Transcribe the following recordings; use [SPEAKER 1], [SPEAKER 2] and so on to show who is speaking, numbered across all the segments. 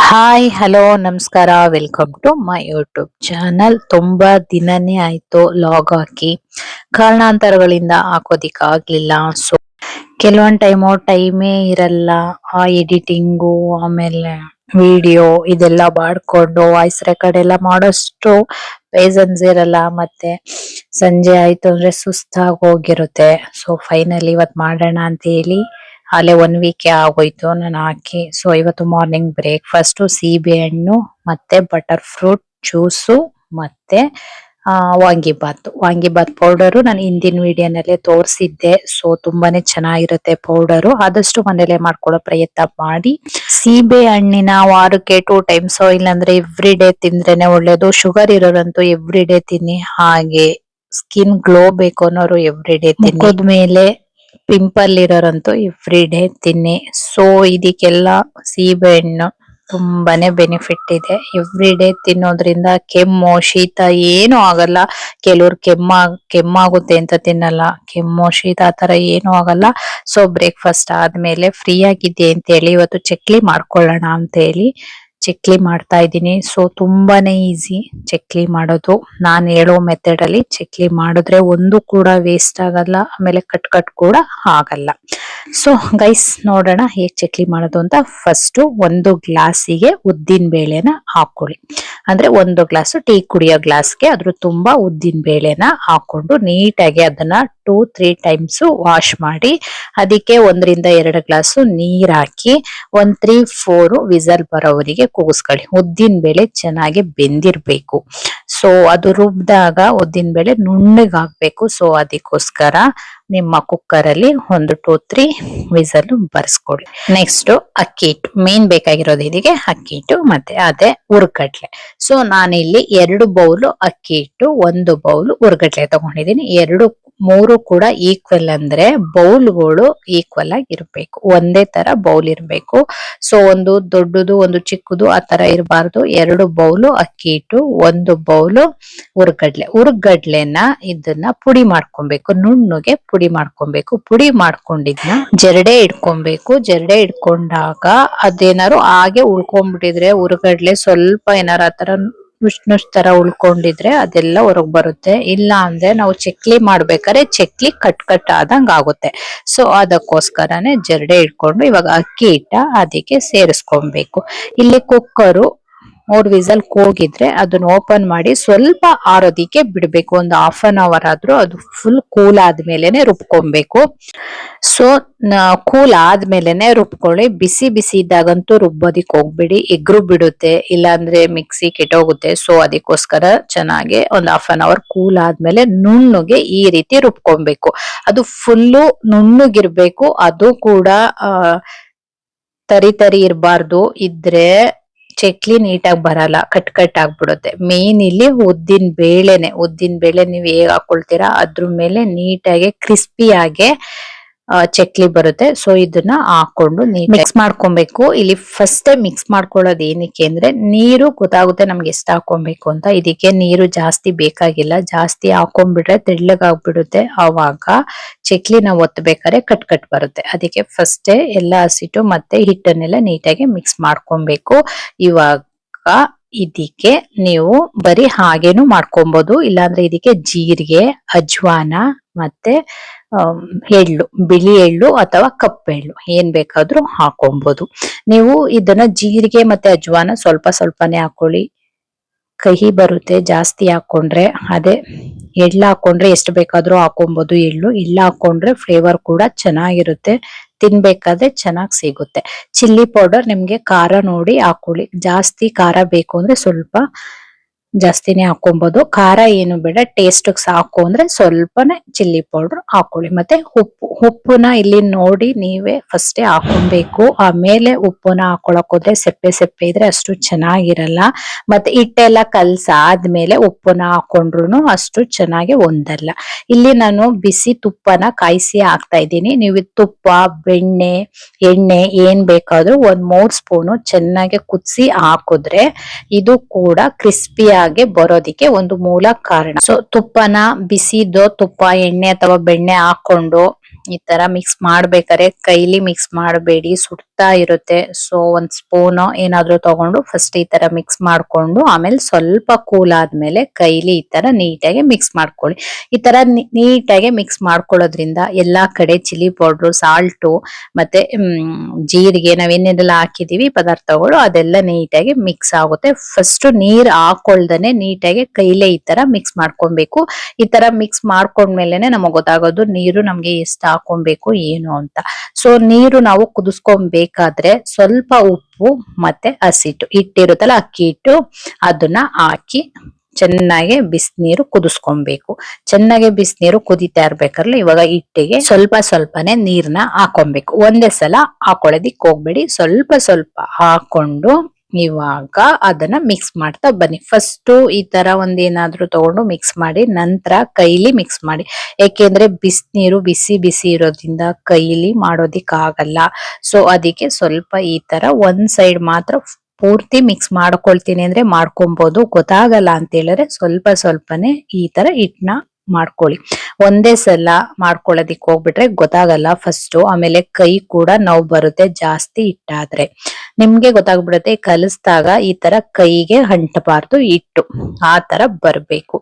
[SPEAKER 1] Hi hello ನಮಸ್ಕಾರ. Welcome to my YouTube channel ತುಂಬಾ ದಿನನೇ ಆಯ್ತು ಲಾಗ್ ಹಾಕಿ. ಕಾರಣಾಂತರಗಳಿಂದ ಹಾಕೋದಿಕ್ ಆಗ್ಲಿಲ್ಲ ಸೊ ಕೆಲವೊಂದ್ ಟೈಮು ಟೈಮೇ ಇರಲ್ಲ. ಆ ಎಡಿಟಿಂಗು ಆಮೇಲೆ ವಿಡಿಯೋ ಇದೆಲ್ಲ ಮಾಡ್ಕೊಂಡು ವಾಯ್ಸ್ ರೆಕಾರ್ಡ್ ಎಲ್ಲ ಮಾಡೋಷ್ಟು ಪೇಸನ್ಸ್ ಇರಲ್ಲ. ಮತ್ತೆ ಸಂಜೆ ಆಯ್ತು ಅಂದ್ರೆ ಸುಸ್ತಾಗಿ ಹೋಗಿರುತ್ತೆ. ಸೊ ಫೈನಲಿ ಇವತ್ ಮಾಡೋಣ ಅಂತ ಹೇಳಿ ಅಲ್ಲೇ ಒನ್ ವೀಕ್ ಆಗೋಯ್ತು. ನಾನು ಹಾಕಿ ಸೊ ಇವತ್ತು ಮಾರ್ನಿಂಗ್ ಬ್ರೇಕ್ಫಾಸ್ಟ್ ಸೀಬೆ ಹಣ್ಣು ಮತ್ತೆ ಬಟರ್ ಫ್ರೂಟ್ ಜ್ಯೂಸು ಮತ್ತೆ ವಾಂಗಿಬಾತ್. ವಾಂಗಿಬಾತ್ ಪೌಡರ್ ನಾನು ಹಿಂದಿನ ವಿಡಿಯೋನಲ್ಲೇ ತೋರಿಸಿದ್ದೆ. ಸೊ ತುಂಬಾನೇ ಚೆನ್ನಾಗಿರುತ್ತೆ ಪೌಡರ್ ಆದಷ್ಟು ಮನೇಲೆ ಮಾಡ್ಕೊಳ್ಳೋ ಪ್ರಯತ್ನ ಮಾಡಿ. ಸೀಬೆ ಹಣ್ಣಿನ ವಾರಕ್ಕೆ ಟೂ ಟೈಮ್ಸ್ ಇಲ್ಲಾಂದ್ರೆ ಎವ್ರಿ ಡೇ ತಿಂದ್ರೇನೆ ಒಳ್ಳೇದು. ಶುಗರ್ ಇರೋರಂತೂ ಎವ್ರಿ ಡೇ ತಿನ್ನಿ. ಹಾಗೆ ಸ್ಕಿನ್ ಗ್ಲೋ ಬೇಕು ಅನ್ನೋರು ಎವ್ರಿ ಡೇ ತಿನ್ನೋದ್ ಮೇಲೆ ಪಿಂಪಲ್ ಇರೋರಂತೂ ಎವ್ರಿ ಡೇ ತಿನ್ನಿ. ಸೊ ಇದಕ್ಕೆಲ್ಲ ಸೀಬೆ ಹಣ್ಣು ತುಂಬಾನೇ ಬೆನಿಫಿಟ್ ಇದೆ. ಎವ್ರಿ ಡೇ ತಿನ್ನೋದ್ರಿಂದ ಕೆಮ್ಮು, ಶೀತ ಏನು ಆಗಲ್ಲ. ಕೆಲವ್ರು ಕೆಮ್ಮ, ಕೆಮ್ಮಾಗುತ್ತೆ ಅಂತ ತಿನ್ನಲ್ಲ. ಕೆಮ್ಮು, ಶೀತ ಆತರ ಏನು ಆಗಲ್ಲ. ಸೊ ಬ್ರೇಕ್ಫಾಸ್ಟ್ ಆದ್ಮೇಲೆ ಫ್ರೀ ಆಗಿದ್ದೆ ಅಂತ ಹೇಳಿ ಇವತ್ತು ಚಕ್ಲಿ ಮಾಡ್ಕೊಳ್ಳೋಣ ಅಂತ ಹೇಳಿ ಚಕ್ಲಿ ಮಾಡ್ತಾ ಇದ್ದೀನಿ. ಸೊ ತುಂಬಾನೇ ಈಸಿ ಚಕ್ಲಿ ಮಾಡೋದು. ನಾನ್ ಹೇಳೋ ಮೆಥಡ್ ಅಲ್ಲಿ ಚಕ್ಲಿ ಮಾಡಿದ್ರೆ ಒಂದು ಕೂಡ ವೇಸ್ಟ್ ಆಗಲ್ಲ, ಆಮೇಲೆ ಕಟ್ ಕಟ್ ಕೂಡ ಆಗಲ್ಲ. ಸೊ ಗೈಸ್ ನೋಡೋಣ ಹೇಗೆ ಚಕ್ಲಿ ಮಾಡೋದು ಅಂತ. ಫಸ್ಟ್ ಒಂದು ಗ್ಲಾಸಿಗೆ ಉದ್ದಿನ ಬೇಳೆನ ಹಾಕೊಳ್ಳಿ ಅಂದ್ರೆ ಒಂದು ಗ್ಲಾಸ್ ಟೀ ಕುಡಿಯೋ ಗ್ಲಾಸ್ಗೆ ಅದ್ರ ತುಂಬಾ ಉದ್ದಿನ ಬೇಳೆನ ಹಾಕೊಂಡು ನೀಟಾಗಿ ಅದನ್ನ ಟೂ, ತ್ರೀ ಟೈಮ್ಸ್ ವಾಶ್ ಮಾಡಿ, ಅದಕ್ಕೆ ಒಂದರಿಂದ ಎರಡು ಗ್ಲಾಸ್ ನೀರ್ ಹಾಕಿ, ಒಂದ್ ತ್ರೀ, ಫೋರ್ ವಿಸಲ್ ಬರೋವರಿಗೆ ಕೂಗಿಸ್ಕೊಳ್ಳಿ. ಉದ್ದಿನ ಬೇಳೆ ಚೆನ್ನಾಗಿ ಬೆಂದಿರ್ಬೇಕು. ಸೊ ಅದು ರುಬ್ಬಿದಾಗ ಉದ್ದಿನ ಬೇಳೆ ನುಣ್ಣಗೆ ಹಾಕ್ಬೇಕು ಸೊ ಅದಕ್ಕೋಸ್ಕರ ನಿಮ್ಮ ಕುಕ್ಕರ್ ಅಲ್ಲಿ ಒಂದು ಟೂ ತ್ರೀ ವಿಸಲ್ ಬರ್ಸ್ಕೊಳ್ಳಿ. ನೆಕ್ಸ್ಟ್ ಅಕ್ಕಿ ಹಿಟ್ಟು ಮೇನ್ ಬೇಕಾಗಿರೋದು ಇದಕ್ಕೆ ಅಕ್ಕಿ ಹಿಟ್ಟು ಮತ್ತೆ ಅದೇ ಹುರ್ಗಡ್ಲೆ ಸೊ ನಾನಿಲ್ಲಿ ಎರಡು ಬೌಲ್ ಅಕ್ಕಿ ಹಿಟ್ಟು, ಒಂದು ಬೌಲ್ ಹುರ್ಗಡ್ಲೆ ತಗೊಂಡಿದ್ದೀನಿ. ಎರಡು, ಮೂರು ಕೂಡ ಈಕ್ವಲ್ ಅಂದ್ರೆ ಬೌಲ್ಗಳು ಈಕ್ವಲ್ ಆಗಿ ಇರ್ಬೇಕು ಒಂದೇ ತರ ಬೌಲ್ ಇರಬೇಕು. ಸೊ ಒಂದು ದೊಡ್ಡದು, ಒಂದು ಚಿಕ್ಕದು ಆ ತರ ಇರಬಾರ್ದು. ಎರಡು ಬೌಲು ಅಕ್ಕಿ ಹಿಟ್ಟು, ಒಂದು ಬೌಲು ಉರ್ಗಡ್ಲೆ. ಹುರ್ಗಡ್ಲೆನ ಇದನ್ನ ಪುಡಿ ಮಾಡ್ಕೊಬೇಕು. ನುಣ್ಣಗೆ ಪುಡಿ ಮಾಡ್ಕೊಬೇಕು. ಪುಡಿ ಮಾಡ್ಕೊಂಡಿದ್ನ ಜರಡೆ ಇಟ್ಕೊಬೇಕು. ಜರಡೆ ಇಟ್ಕೊಂಡಾಗ ಅದೇನಾರು ಹಾಗೆ ಉಳ್ಕೊಂಡ್ಬಿಟ್ಟಿದ್ರೆ ಉರುಗಡ್ಲೆ ಸ್ವಲ್ಪ ಏನಾರ ಆತರ ನುಷ್ ತರ ಉಳ್ಕೊಂಡಿದ್ರೆ ಅದೆಲ್ಲ ಹೊರಗ್ ಬರುತ್ತೆ. ಇಲ್ಲ ಅಂದ್ರೆ ನಾವು ಚಕ್ಲಿ ಮಾಡ್ಬೇಕಾದ್ರೆ ಚಕ್ಲಿ ಕಟ್ ಕಟ್ ಆದಂಗ ಆಗುತ್ತೆ. ಸೊ ಅದಕ್ಕೋಸ್ಕರನೇ ಜರಡೆ ಇಟ್ಕೊಂಡು ಇವಾಗ ಅಕ್ಕಿ ಹಿಟ್ಟ ಅದಕ್ಕೆ ಸೇರಿಸ್ಕೊಬೇಕು. ಇಲ್ಲಿ ಕುಕ್ಕರು ಮೂರ್ ವಿಸಲ್ ಹೋಗಿದ್ರೆ ಅದನ್ನ ಓಪನ್ ಮಾಡಿ ಸ್ವಲ್ಪ ಆರೋದಿಕ್ಕೆ ಬಿಡಬೇಕು. ಒಂದು ಹಾಫ್ ಅನ್ ಅವರ್ ಆದ್ರೂ ಅದು ಫುಲ್ ಕೂಲ್ ಆದ್ಮೇಲೆನೆ ರುಬ್ಕೊಬೇಕು. ಸೊ ಕೂಲ್ ಆದ್ಮೇಲೆನೆ ರುಬ್ಕೊಳ್ಳಿ. ಬಿಸಿ ಬಿಸಿ ಇದ್ದಾಗಂತೂ ರುಬ್ಬೋದಿಕ್ ಹೋಗ್ಬಿಡಿ. ಎಗ್ರು ಬಿಡುತ್ತೆ, ಇಲ್ಲಾಂದ್ರೆ ಮಿಕ್ಸಿ ಕೆಟ್ಟೋಗುತ್ತೆ. ಸೊ ಅದಕ್ಕೋಸ್ಕರ ಚೆನ್ನಾಗಿ ಒಂದು ಹಾಫ್ ಅನ್ ಅವರ್ ಕೂಲ್ ಆದ್ಮೇಲೆ ನುಣ್ಣಗೆ ಈ ರೀತಿ ರುಬ್ಕೊಬೇಕು. ಅದು ಫುಲ್ಲು ನುಣ್ಣಗಿರ್ಬೇಕು. ಅದು ಕೂಡ ತರಿ ತರಿ ಇರಬಾರ್ದು. ಇದ್ರೆ ಚಕ್ಲಿ ನೀಟಾಗಿ ಬರಲ್ಲ ಕಟ್ ಕಟ್ ಆಗ್ಬಿಡುತ್ತೆ ಮೇನ್ ಇಲ್ಲಿ ಉದ್ದಿನ ಬೇಳೆನೆ, ಉದ್ದಿನ ಬೇಳೆ ನೀವ್ ಹೇಗ್ ಹಾಕೊಳ್ತೀರಾ, ಅದ್ರ ಮೇಲೆ ನೀಟಾಗಿ ಕ್ರಿಸ್ಪಿಯಾಗೆ ಚಕ್ಲಿ ಬರುತ್ತೆ. ಸೊ ಇದನ್ನ ಹಾಕೊಂಡು ಮಿಕ್ಸ್ ಮಾಡ್ಕೊಬೇಕು. ಇಲ್ಲಿ ಫಸ್ಟ್ ಮಿಕ್ಸ್ ಮಾಡ್ಕೊಳ್ಳೋದು ಏನಕ್ಕೆ ಅಂದ್ರೆ ನೀರು ಗೊತ್ತಾಗುತ್ತೆ ನಮ್ಗೆ ಎಷ್ಟು ಹಾಕೊಬೇಕು ಅಂತ. ಇದಕ್ಕೆ ನೀರು ಜಾಸ್ತಿ ಬೇಕಾಗಿಲ್ಲ. ಜಾಸ್ತಿ ಹಾಕೊಂಡ್ಬಿಟ್ರೆ ತೆಳ್ಳಗಾಗ್ಬಿಡುತ್ತೆ. ಅವಾಗ ಚಕ್ಲಿ ನಾವು ಒತ್ತಬೇಕಾದ್ರೆ ಕಟ್ ಕಟ್ ಬರುತ್ತೆ. ಅದಕ್ಕೆ ಫಸ್ಟ್ ಎಲ್ಲ ಹಸಿಟ್ಟು ಮತ್ತೆ ಹಿಟ್ಟನ್ನೆಲ್ಲ ನೀಟಾಗಿ ಮಿಕ್ಸ್ ಮಾಡ್ಕೊಬೇಕು. ಇವಾಗ ಇದಕ್ಕೆ ನೀವು ಬರೀ ಹಾಗೇನು ಮಾಡ್ಕೊಬಹುದು ಇಲ್ಲಾಂದ್ರೆ ಇದಕ್ಕೆ ಜೀರಿಗೆ, ಅಜ್ವಾನ ಮತ್ತೆ ಎಳ್ಳು, ಬಿಳಿ ಎಳ್ಳು ಅಥವಾ ಕಪ್ಪೆಳ್ಳು ಏನ್ ಬೇಕಾದ್ರೂ ಹಾಕೊಬಹುದು ನೀವು ಇದನ್ನ ಜೀರಿಗೆ ಮತ್ತೆ ಅಜ್ವಾನ ಸ್ವಲ್ಪ ಸ್ವಲ್ಪನೇ ಹಾಕೊಳ್ಳಿ. ಕಹಿ ಬರುತ್ತೆ, ಜಾಸ್ತಿ ಹಾಕೊಂಡ್ರೆ ಅದೇ ಎಳ್ಳು ಹಾಕೊಂಡ್ರೆ ಎಷ್ಟು ಬೇಕಾದ್ರೂ ಹಾಕೊಂಬೋದು ಎಳ್ಳು, ಇಲ್ಲ ಹಾಕೊಂಡ್ರೆ ಫ್ಲೇವರ್ ಕೂಡ ಚೆನ್ನಾಗಿರುತ್ತೆ, ತಿನ್ಬೇಕಾದ್ರೆ ಚೆನ್ನಾಗಿ ಸಿಗುತ್ತೆ. ಚಿಲ್ಲಿ ಪೌಡರ್ ನಿಮ್ಗೆ ಖಾರ ನೋಡಿ ಹಾಕೊಳ್ಳಿ. ಜಾಸ್ತಿ ಖಾರ ಬೇಕು ಅಂದ್ರೆ ಸ್ವಲ್ಪ ಜಾಸ್ತಿನೇ ಹಾಕೊಬೋದು ಖಾರ ಏನು ಬೇಡ ಟೇಸ್ಟ್ ಸಾಕು ಅಂದ್ರೆ ಸ್ವಲ್ಪನೇ ಚಿಲ್ಲಿ ಪೌಡರ್ ಹಾಕೊಳ್ಳಿ. ಮತ್ತೆ ಉಪ್ಪು, ಉಪ್ಪುನ ಇಲ್ಲಿ ನೋಡಿ ನೀವೇ ಫಸ್ಟೇ ಹಾಕೊಬೇಕು ಆಮೇಲೆ ಉಪ್ಪುನ ಹಾಕೊಳಕ್ ಹೋದ್ರೆ ಸೆಪ್ಪೆ ಸೆಪ್ಪೆ ಇದ್ರೆ ಅಷ್ಟು ಚೆನ್ನಾಗಿರಲ್ಲ. ಮತ್ತೆ ಹಿಟ್ಟೆಲ್ಲ ಕಲ್ಸಾದ್ಮೇಲೆ ಉಪ್ಪುನ ಹಾಕೊಂಡ್ರು ಅಷ್ಟು ಚೆನ್ನಾಗಿ ಒಂದಲ್ಲ. ಇಲ್ಲಿ ನಾನು ಬಿಸಿ ತುಪ್ಪನ ಕಾಯಿಸಿ ಹಾಕ್ತಾ ಇದ್ದೀನಿ. ನೀವು ತುಪ್ಪ, ಬೆಣ್ಣೆ, ಎಣ್ಣೆ ಏನ್ ಬೇಕಾದ್ರೂ ಒಂದ್ ಮೂರ್ ಸ್ಪೂನು ಚೆನ್ನಾಗಿ ಕುದಿಸಿ ಹಾಕಿದ್ರೆ ಇದು ಕೂಡ ಕ್ರಿಸ್ಪಿಯಾಗಿ ಬರೋದಿಕ್ಕೆ ಒಂದು ಮೂಲ ಕಾರಣ. ಸೊ ತುಪ್ಪನ ಬಿಸಿದು ತುಪ್ಪ ಎಣ್ಣೆ ಅಥವಾ ಬೆಣ್ಣೆ ಹಾಕೊಂಡು ಈ ತರ ಮಿಕ್ಸ್ ಮಾಡ್ಬೇಕಾದ್ರೆ ಕೈಲಿ ಮಿಕ್ಸ್ ಮಾಡಬೇಡಿ, ಸುಡ್ತಾ ಇರುತ್ತೆ. ಸೊ ಒಂದ್ ಸ್ಪೂನ್ ಏನಾದ್ರೂ ತಗೊಂಡು ಫಸ್ಟ್ ಈ ತರ ಮಿಕ್ಸ್ ಮಾಡ್ಕೊಂಡು, ಆಮೇಲೆ ಸ್ವಲ್ಪ ಕೂಲ್ ಆದ್ಮೇಲೆ ಕೈಲಿ ಈ ತರ ನೀಟಾಗಿ ಮಿಕ್ಸ್ ಮಾಡ್ಕೊಳ್ಳಿ. ಈ ತರ ನೀಟಾಗಿ ಮಿಕ್ಸ್ ಮಾಡ್ಕೊಳ್ಳೋದ್ರಿಂದ ಎಲ್ಲಾ ಕಡೆ ಚಿಲ್ಲಿ ಪೌಡ್ರು ಸಾಲ್ಟು ಮತ್ತೆ ಜೀರಿಗೆ ನಾವೇನೆಲ್ಲ ಹಾಕಿದೀವಿ, ಪದಾರ್ಥಗಳು, ಅದೆಲ್ಲ ನೀಟಾಗಿ ಮಿಕ್ಸ್ ಆಗುತ್ತೆ. ಫಸ್ಟ್ ನೀರ್ ಹಾಕೊಳ್ದನೆ ನೀಟಾಗಿ ಕೈಲೇ ಈ ತರ ಮಿಕ್ಸ್ ಮಾಡ್ಕೊಬೇಕು ಈ ತರ ಮಿಕ್ಸ್ ಮಾಡ್ಕೊಂಡ್ಮೇಲೆ ನಮಗ್ ಗೊತ್ತಾಗೋದು ನೀರು ನಮ್ಗೆ ಎಷ್ಟು ಹಾಕೊಬೇಕು, ಏನು ಅಂತ. ಸೊ ನೀರು ನಾವು ಕುದಿಸ್ಕೊಬೇಕಾದ್ರೆ ಸ್ವಲ್ಪ ಉಪ್ಪು ಮತ್ತೆ ಹಸಿಟ್ಟು ಹಿಟ್ಟಿರುತ್ತಲ್ಲ, ಅಕ್ಕಿ ಹಿಟ್ಟು ಅದನ್ನ ಹಾಕಿ ಚೆನ್ನಾಗಿ ಬಿಸಿನೀರು ಕುದಿಸ್ಕೊಬೇಕು. ಚೆನ್ನಾಗಿ ಬಿಸಿನೀರು ಕುದಿತಾ ಇರ್ಬೇಕಾರ್ಲಿ ಇವಾಗ ಹಿಟ್ಟಿಗೆ ಸ್ವಲ್ಪ ಸ್ವಲ್ಪನೇ ನೀರ್ನ ಹಾಕೊಬೇಕು. ಒಂದೇ ಸಲ ಹಾಕೊಳ್ಳೋದಿಕ್ ಹೋಗ್ಬೇಡಿ. ಸ್ವಲ್ಪ ಸ್ವಲ್ಪ ಹಾಕೊಂಡು ಇವಾಗ ಅದನ್ನ ಮಿಕ್ಸ್ ಮಾಡ್ತಾ ಬನ್ನಿ. ಫಸ್ಟ್ ಈ ತರ ಒಂದೇನಾದ್ರೂ ತಗೊಂಡು ಮಿಕ್ಸ್ ಮಾಡಿ, ನಂತರ ಕೈಲಿ ಮಿಕ್ಸ್ ಮಾಡಿ. ಯಾಕೆಂದ್ರೆ ಬಿಸಿನೀರು ಬಿಸಿ ಬಿಸಿ ಇರೋದ್ರಿಂದ ಕೈಲಿ ಮಾಡೋದಿಕ್ ಆಗಲ್ಲ ಸೊ ಅದಕ್ಕೆ ಸ್ವಲ್ಪ ಈ ತರ ಒಂದ್ ಸೈಡ್ ಮಾತ್ರ ಪೂರ್ತಿ ಮಿಕ್ಸ್ ಮಾಡ್ಕೊಳ್ತೀನಿ ಅಂದ್ರೆ ಮಾಡ್ಕೊಬಹುದು ಗೊತ್ತಾಗಲ್ಲ ಅಂತ ಹೇಳಿದ್ರೆ ಸ್ವಲ್ಪ ಸ್ವಲ್ಪನೇ ಈ ತರ ಹಿಟ್ನ ಮಾಡ್ಕೊಳ್ಳಿ. ಒಂದೇ ಸಲ ಮಾಡ್ಕೊಳ್ಳೋದಿಕ್ ಹೋಗ್ಬಿಟ್ರೆ ಗೊತ್ತಾಗಲ್ಲ ಫಸ್ಟ್ ಆಮೇಲೆ ಕೈ ಕೂಡ ನೋವು ಬರುತ್ತೆ ಜಾಸ್ತಿ ಹಿಟ್ಟಾದ್ರೆ. ನಿಮ್ಗೆ ಗೊತ್ತಾಗ್ಬಿಡುತ್ತೆ ಕಲಿಸ್ದಾಗ ಈ ತರ ಕೈಗೆ ಅಂಟಬಾರ್ದು, ಇಟ್ಟು ಆ ತರ ಬರ್ಬೇಕು.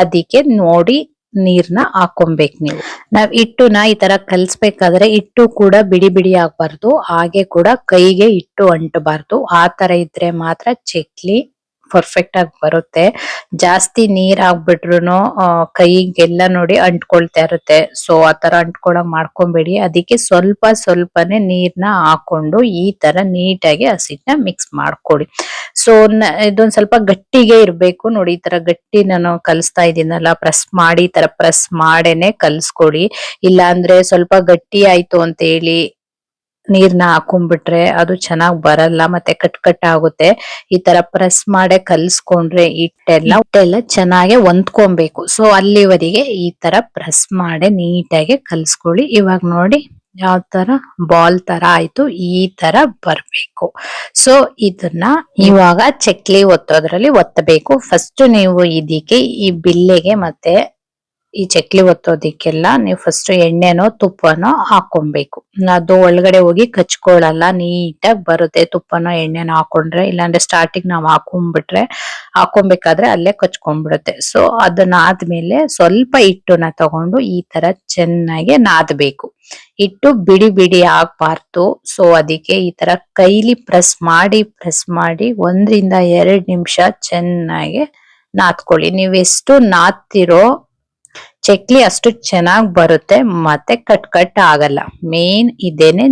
[SPEAKER 1] ಅದಕ್ಕೆ ನೋಡಿ ನೀರ್ನ ಹಾಕೊಬೇಕು ನೀವು. ನಾವ್ ಹಿಟ್ಟುನ ಈ ತರ ಕಲ್ಸ್ಬೇಕಾದ್ರೆ ಹಿಟ್ಟು ಕೂಡ ಬಿಡಿ ಬಿಡಿ ಆಗ್ಬಾರ್ದು, ಹಾಗೆ ಕೂಡ ಕೈಗೆ ಹಿಟ್ಟು ಅಂಟಬಾರ್ದು. ಆ ತರ ಇದ್ರೆ ಮಾತ್ರ ಚಕ್ಲಿ ಪರ್ಫೆಕ್ಟ್ ಆಗಿ ಬರುತ್ತೆ. ಜಾಸ್ತಿ ನೀರ್ ಹಾಕ್ಬಿಟ್ರುನು ಕೈಗೆಲ್ಲ ನೋಡಿ ಅಂಟ್ಕೊಳ್ತಾ ಇರುತ್ತೆ. ಸೊ ಆತರ ಅಂಟ್ಕೊಳಕ್ ಮಾಡ್ಕೊಬೇಡಿ. ಅದಕ್ಕೆ ಸ್ವಲ್ಪ ಸ್ವಲ್ಪನೇ ನೀರ್ನ ಹಾಕೊಂಡು ಈ ತರ ನೀಟಾಗಿ ಹಸಿಟ್ನ ಮಿಕ್ಸ್ ಮಾಡ್ಕೊಡಿ. ಸೊ ಇದೊಂದ್ ಸ್ವಲ್ಪ ಗಟ್ಟಿಗೆ ಇರ್ಬೇಕು. ನೋಡಿ, ಈ ತರ ಗಟ್ಟಿ ನಾನು ಕಲಿಸ್ತಾ ಇದೀನಲ್ಲ ಪ್ರೆಸ್ ಮಾಡಿ, ಈ ತರ ಪ್ರೆಸ್ ಮಾಡೇನೆ ಕಲ್ಸ್ಕೊಡಿ. ಇಲ್ಲಾಂದ್ರೆ ಸ್ವಲ್ಪ ಗಟ್ಟಿ ಆಯ್ತು ಅಂತ ಹೇಳಿ ನೀರ್ನ ಹಾಕೊಂಡ್ಬಿಟ್ರೆ ಅದು ಚೆನ್ನಾಗ್ ಬರಲ್ಲ, ಮತ್ತೆ ಕಟ್ ಕಟ್ ಆಗುತ್ತೆ. ಈ ತರ ಪ್ರೆಸ್ ಮಾಡೇ ಕಲ್ಸ್ಕೊಂಡ್ರೆ ಹಿಟ್ಟೆಲ್ಲ ಹಿಟ್ಟೆಲ್ಲ ಚೆನ್ನಾಗೆ ಹೊಂದ್ಕೊಬೇಕು. ಸೊ ಅಲ್ಲಿವರೆಗೆ ಈ ತರ ಪ್ರೆಸ್ ಮಾಡೇ ನೀಟಾಗಿ ಕಲ್ಸ್ಕೊಳ್ಳಿ. ಇವಾಗ ನೋಡಿ ಯಾವ ತರ ಬಾಲ್ ತರ ಆಯ್ತು, ಈ ತರ ಬರ್ಬೇಕು. ಸೊ ಇದನ್ನ ಇವಾಗ ಚಕ್ಲಿ ಒತ್ತೋದ್ರಲ್ಲಿ ಒತ್ತಬೇಕು. ಫಸ್ಟ್ ನೀವು ಇದಕ್ಕೆ ಈ ಬಿಲ್ಲೆಗೆ ಮತ್ತೆ ಈ ಚಕ್ಲಿ ಒತ್ತೋದಿಕ್ಕೆಲ್ಲ ನೀವು ಫಸ್ಟ್ ಎಣ್ಣೆನೋ, ತುಪ್ಪನೋ ಹಾಕೊಬೇಕು ಅದು ಒಳಗಡೆ ಹೋಗಿ ಕಚ್ಕೊಳ್ಳಲ್ಲ, ನೀಟಾಗಿ ಬರುತ್ತೆ ತುಪ್ಪನೋ, ಎಣ್ಣೆನೋ ಹಾಕೊಂಡ್ರೆ. ಇಲ್ಲಾಂದ್ರೆ ಸ್ಟಾರ್ಟಿಂಗ್ ನಾವು ಹಾಕೊಂಡ್ಬಿಟ್ರೆ ಹಾಕೊಬೇಕಾದ್ರೆ ಅಲ್ಲೇ ಕಚ್ಕೊಂಡ್ಬಿಡುತ್ತೆ ಸೊ ಅದನ್ನ ಆದ್ಮೇಲೆ ಸ್ವಲ್ಪ ಹಿಟ್ಟುನ ತಗೊಂಡು ಈ ತರ ಚೆನ್ನಾಗಿ ನಾದಬೇಕು. ಹಿಟ್ಟು ಬಿಡಿ ಬಿಡಿ ಆಗ್ಬಾರ್ದು. ಸೊ ಅದಕ್ಕೆ ಈ ತರ ಕೈಲಿ ಪ್ರೆಸ್ ಮಾಡಿ ಪ್ರೆಸ್ ಮಾಡಿ ಒಂದ್ರಿಂದ ಎರಡ್ ನಿಮಿಷ ಚೆನ್ನಾಗಿ ನಾದ್ಕೊಳ್ಳಿ. ನೀವೆಷ್ಟು ಎಷ್ಟು ನಾದ್ತಿರೋ ಚಕ್ಲಿ ಅಷ್ಟು ಚೆನ್ನಾಗಿ ಬರುತ್ತೆ, ಮತ್ತೆ ಕಟ್ ಕಟ್ ಆಗಲ್ಲ. ಮೇನ್ ಇದೇನೆ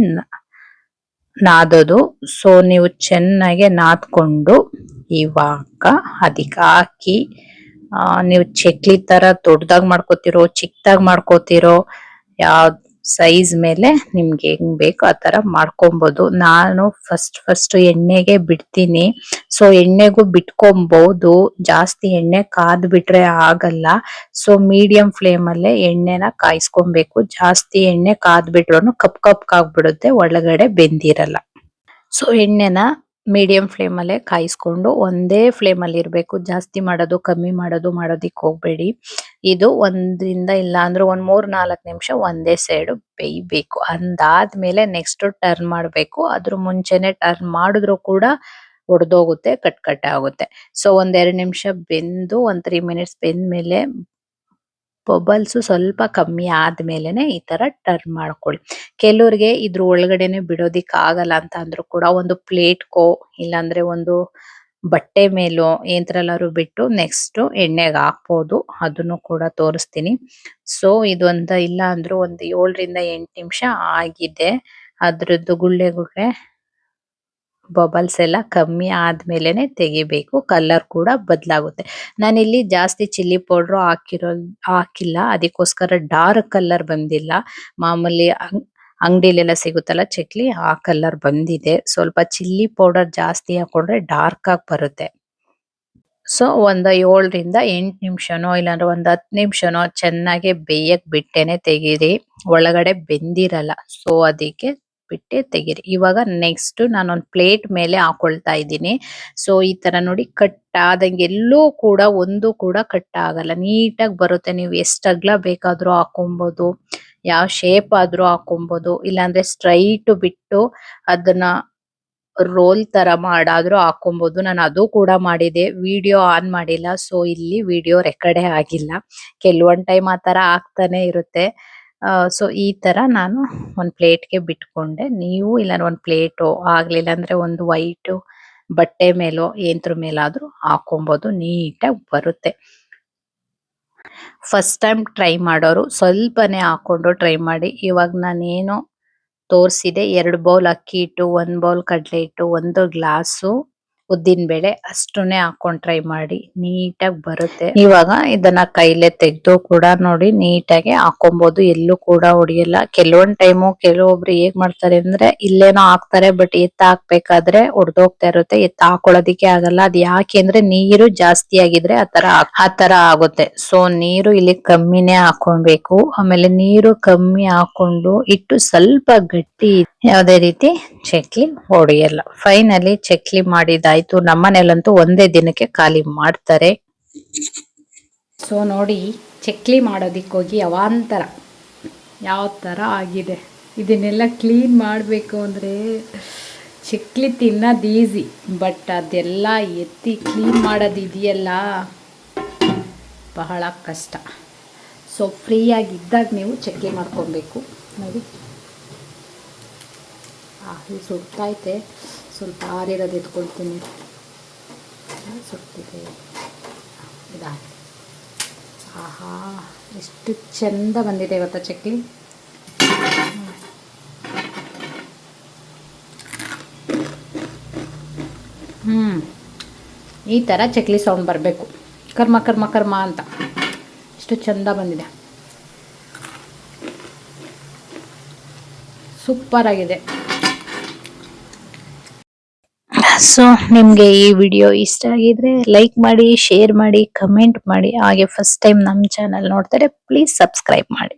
[SPEAKER 1] ನಾದೋದು. ಸೊ ನೀವು ಚೆನ್ನಾಗಿ ನಾದ್ಕೊಂಡು ಇವಾಗ ಅದಕ್ಕೆ ಹಾಕಿ ನೀವು ಚಕ್ಲಿ ತರ ದೊಡ್ಡದಾಗಿ ಮಾಡ್ಕೋತಿರೋ ಚಿಕ್ಕದಾಗಿ ಮಾಡ್ಕೋತಿರೋ ಯಾವ್ ಸೈಜ್ ಮೇಲೆ ನಿಮ್ಗೆ ಹೆಂಗ್ ಬೇಕು ಆ ತರ ಮಾಡ್ಕೊಬಹುದು ನಾನು ಫಸ್ಟ್ ಫಸ್ಟ್ ಎಣ್ಣೆಗೆ ಬಿಡ್ತೀನಿ. ಸೊ ಎಣ್ಣೆಗೂ ಬಿಟ್ಕೊಬಹುದು ಜಾಸ್ತಿ ಎಣ್ಣೆ ಕಾದ್ ಬಿಟ್ರೆ ಆಗಲ್ಲ. ಸೊ ಮೀಡಿಯಂ ಫ್ಲೇಮ್ ಅಲ್ಲೇ ಎಣ್ಣೆನ ಕಾಯಿಸ್ಕೊಬೇಕು. ಜಾಸ್ತಿ ಎಣ್ಣೆ ಕಾದ್ ಬಿಟ್ರು ಕಪ್ ಕಪ್ ಆಗ್ಬಿಡುತ್ತೆ ಒಳಗಡೆ ಬೆಂದಿರಲ್ಲ. ಸೊ ಎಣ್ಣೆನ ಮೀಡಿಯಂ ಫ್ಲೇಮ್ ಅಲ್ಲೇ ಕಾಯಿಸ್ಕೊಂಡು ಒಂದೇ ಫ್ಲೇಮ್ ಅಲ್ಲಿ ಇರ್ಬೇಕು. ಜಾಸ್ತಿ ಮಾಡೋದು, ಕಮ್ಮಿ ಮಾಡೋದು, ಮಾಡೋದಿಕ್ ಹೋಗ್ಬೇಡಿ. ಇದು ಒಂದ್ರಿಂದ ಇಲ್ಲ ಅಂದ್ರೆ ಒಂದ್ ಮೂರ್ ನಾಲ್ಕ್ ನಿಮಿಷ ಒಂದೇ ಸೈಡ್ ಬೇಯ್ಬೇಕು. ಅಂದಾದ್ಮೇಲೆ ನೆಕ್ಸ್ಟ್ ಟರ್ನ್ ಮಾಡ್ಬೇಕು. ಅದ್ರ ಮುಂಚೆನೆ ಟರ್ನ್ ಮಾಡಿದ್ರು ಕೂಡ ಒಡೆದೋಗುತ್ತೆ, ಕಟ್ ಕಟ್ ಆಗುತ್ತೆ. ಸೊ ಒಂದ್ ನಿಮಿಷ ಬೆಂದು, ಒಂದ್ ತ್ರೀ ಮಿನಿಟ್ಸ್ ಬೆಂದ್ಮೇಲೆ ಬಬಲ್ಸ್ ಸ್ವಲ್ಪ ಕಮ್ಮಿ ಆದ್ಮೇಲೆನೆ ಈ ತರ ಟರ್ನ್ ಮಾಡ್ಕೊಳ್ಳಿ. ಕೆಲವ್ರಿಗೆ ಇದ್ರ ಒಳಗಡೆನೆ ಬಿಡೋದಿಕ್ ಆಗಲ್ಲ ಅಂತ ಅಂದ್ರು ಕೂಡ ಒಂದು ಪ್ಲೇಟ್ಗೋ ಇಲ್ಲಾಂದ್ರೆ ಒಂದು ಬಟ್ಟೆ ಮೇಲೋ ಎಂತ್ರಲ್ಲಾದ್ರು ಬಿಟ್ಟು ನೆಕ್ಸ್ಟ್ ಎಣ್ಣೆಗೆ ಹಾಕ್ಬೋದು. ಅದನ್ನು ಕೂಡ ತೋರಿಸ್ತೀನಿ. ಸೊ ಇದೊಂದ ಇಲ್ಲ ಅಂದ್ರು ಒಂದ್ ಏಳರಿಂದ ಎಂಟು ನಿಮಿಷ ಆಗಿದೆ. ಅದ್ರದ್ದು ಗುಳ್ಳೆ ಗುಳ್ಳೆ ಬಬಲ್ಸ್ ಎಲ್ಲ ಕಮ್ಮಿ ಆದ್ಮೇಲೆನೆ ತೆಗಿಬೇಕು. ಕಲರ್ ಕೂಡ ಬದಲಾಗುತ್ತೆ. ನಾನಿಲ್ಲಿ ಜಾಸ್ತಿ ಚಿಲ್ಲಿ ಪೌಡರ್ ಹಾಕಿರೋ, ಹಾಕಿಲ್ಲ. ಅದಕ್ಕೋಸ್ಕರ ಡಾರ್ಕ್ ಕಲರ್ ಬಂದಿಲ್ಲ. ಮಾಮೂಲಿ ಅಂಗಡಿಲೆಲ್ಲ ಸಿಗುತ್ತಲ್ಲ ಚಕ್ಲಿ, ಆ ಕಲರ್ ಬಂದಿದೆ. ಸ್ವಲ್ಪ ಚಿಲ್ಲಿ ಪೌಡರ್ ಜಾಸ್ತಿ ಹಾಕೊಂಡ್ರೆ ಡಾರ್ಕ್ ಆಗಿ ಬರುತ್ತೆ. ಸೊ ಒಂದ ಏಳರಿಂದ ಎಂಟು ನಿಮಿಷನೋ, ಇಲ್ಲಾಂದ್ರೆ ಒಂದು ಹತ್ತು ನಿಮಿಷನೋ ಚೆನ್ನಾಗಿ ಬೇಯಕ್ಕೆ ಬಿಟ್ಟೆನೆ ತೆಗೀರಿ. ಒಳಗಡೆ ಬೆಂದಿರಲ್ಲ. ಸೊ ಅದಕ್ಕೆ ಬಿಟ್ಟೆ ತೆಗೀರಿ. ಇವಾಗ ನೆಕ್ಸ್ಟ್ ನಾನು ಒಂದು ಪ್ಲೇಟ್ ಮೇಲೆ ಹಾಕೊಳ್ತಾ ಇದ್ದೀನಿ. ಸೊ ಈ ತರ ನೋಡಿ ಕಟ್ ಆದಂಗೆ ಎಲ್ಲೂ ಕೂಡ ಒಂದು ಕೂಡ ಕಟ್ ಆಗಲ್ಲ ನೀಟಾಗಿ ಬರುತ್ತೆ. ನೀವು ಎಷ್ಟು ಅಗ್ಲ ಬೇಕಾದ್ರೂ ಹಾಕೊಬಹುದು ಯಾವ ಶೇಪ್ ಆದ್ರೂ ಹಾಕೊಂಬೋದು, ಇಲ್ಲಾಂದ್ರೆ ಸ್ಟ್ರೈಟ್ ಬಿಟ್ಟು ಅದನ್ನ ರೋಲ್ ತರ ಮಾಡಾದ್ರೂ ಹಾಕೊಬಹುದು ನಾನು ಅದು ಕೂಡ ಮಾಡಿದೆ. ವಿಡಿಯೋ ಆನ್ ಮಾಡಿಲ್ಲ. ಸೊ ಇಲ್ಲಿ ವಿಡಿಯೋ ರೆಕಾರ್ಡೇ ಆಗಿಲ್ಲ. ಕೆಲವೊಂದ್ ಟೈಮ್ ಆ ತರ ಆಗ್ತಾನೆ ಇರುತ್ತೆ. ಸೊ ಈ ತರ ನಾನು ಒಂದ್ ಪ್ಲೇಟ್ಗೆ ಬಿಟ್ಕೊಂಡೆ. ನೀವು ಇಲ್ಲ ಒಂದ್ ಪ್ಲೇಟು ಆಗ್ಲಿಲ್ಲ ಅಂದ್ರೆ ಒಂದು ವೈಟ್ ಬಟ್ಟೆ ಮೇಲೋ ಎಂತ್ರ ಮೇಲಾದ್ರೂ ಹಾಕೊಬಹುದು ನೀಟಾಗಿ ಬರುತ್ತೆ. ಫಸ್ಟ್ ಟೈಮ್ ಟ್ರೈ ಮಾಡೋರು ಸ್ವಲ್ಪನೇ ಹಾಕೊಂಡು ಟ್ರೈ ಮಾಡಿ. ಇವಾಗ ನಾನೇನು ತೋರ್ಸಿದೆ, ಎರಡು ಬೌಲ್ ಅಕ್ಕಿ ಇಟ್ಟು ಒಂದ್ ಬೌಲ್ ಕಡಲೆ ಹಿಟ್ಟು, ಒಂದು ಗ್ಲಾಸು ಉದ್ದಿನ ಬೇಳೆ ಅಷ್ಟನ್ನೇ ಹಾಕೊಂಡ್ ಟ್ರೈ ಮಾಡಿ, ನೀಟಾಗಿ ಬರುತ್ತೆ. ಇವಾಗ ಇದನ್ನ ಕೈಲೇ ತೆಗೆದು ಕೂಡ ನೋಡಿ ನೀಟಾಗಿ ಹಾಕೊಬಹುದು ಎಲ್ಲೂ ಕೂಡ ಹೊಡಿಯಲ್ಲ. ಕೆಲವೊಂದ್ ಟೈಮು ಕೆಲವೊಬ್ರು ಹೇಗ್ ಮಾಡ್ತಾರೆ ಅಂದ್ರೆ ಇಲ್ಲೇನೋ ಹಾಕ್ತಾರೆ ಬಟ್ ಎತ್ತ ಹಾಕ್ಬೇಕಾದ್ರೆ ಒಡ್ದೋಗ್ತಾ ಇರುತ್ತೆ. ಎತ್ತ ಹಾಕೊಳ್ಳೋದಿಕ್ಕೆ ಆಗಲ್ಲ. ಅದ್ ಯಾಕೆ ಅಂದ್ರೆ ನೀರು ಜಾಸ್ತಿ ಆಗಿದ್ರೆ ಆತರ ಆತರ ಆಗುತ್ತೆ. ಸೊ ನೀರು ಇಲ್ಲಿ ಕಮ್ಮಿನೇ ಹಾಕೊಬೇಕು ಆಮೇಲೆ ನೀರು ಕಮ್ಮಿ ಹಾಕೊಂಡು ಇಟ್ಟು ಸ್ವಲ್ಪ ಗಟ್ಟಿ ಯಾವುದೇ ರೀತಿ ಚಕ್ಲಿ ಹೊಡೆಯಲ್ಲ. ಫೈನಲಿ ಚಕ್ಲಿ ಮಾಡಿದಾಯ್ತು. ನಮ್ಮನೇಲಂತೂ ಒಂದೇ ದಿನಕ್ಕೆ ಖಾಲಿ ಮಾಡ್ತಾರೆ. ಸೊ ನೋಡಿ, ಚಕ್ಲಿ ಮಾಡೋದಿಕ್ಕೆ ಹೋಗಿ ಅವಾಂತರ. ಯಾವ ಥರ ಆಗಿದೆ? ಇದನ್ನೆಲ್ಲ ಕ್ಲೀನ್ ಮಾಡಬೇಕು ಅಂದರೆ ಚಕ್ಲಿ ತಿನ್ನೋದು ಈಸಿ ಬಟ್ ಅದೆಲ್ಲ ಎತ್ತಿ ಕ್ಲೀನ್ ಮಾಡೋದು ಇದೆಯಲ್ಲ? ಬಹಳ ಕಷ್ಟ. ಸೊ ಫ್ರೀಯಾಗಿದ್ದಾಗ ನೀವು ಚಕ್ಲಿ ಮಾಡ್ಕೊಬೇಕು. ನೋಡಿ. ಇದು ಸುಡ್ತೈತೆ ಸ್ವಲ್ಪ ಆರಿರೋದು ಎತ್ಕೊಳ್ತೀನಿ ಸುಡ್ತಿದೆ. ಇದಾಗಿ ಆಹಾ, ಎಷ್ಟು ಚೆಂದ ಬಂದಿದೆ ಇವತ್ತು ಚಕ್ಲಿ. ಹ್ಞೂ ಈ ಥರ ಚಕ್ಲಿ ಸೌಂಡ್ ಬರಬೇಕು. ಕರ್ಮ ಕರ್ಮ ಕರ್ಮ ಅಂತ. ಇಷ್ಟು ಚೆಂದ ಬಂದಿದೆ. ಸೂಪರ್ ಆಗಿದೆ ಸೊ, ನಿಮಗೆ ಈ ವಿಡಿಯೋ ಇಷ್ಟ ಆಗಿದ್ರೆ ಲೈಕ್ ಮಾಡಿ ಶೇರ್ ಮಾಡಿ ಕಮೆಂಟ್ ಮಾಡಿ. ಹಾಗೆ ಫಸ್ಟ್ ಟೈಮ್ ನಮ್ಮ ಚಾನಲ್ ನೋಡ್ತಾರೆ ಪ್ಲೀಸ್ ಸಬ್ಸ್ಕ್ರೈಬ್ ಮಾಡಿ.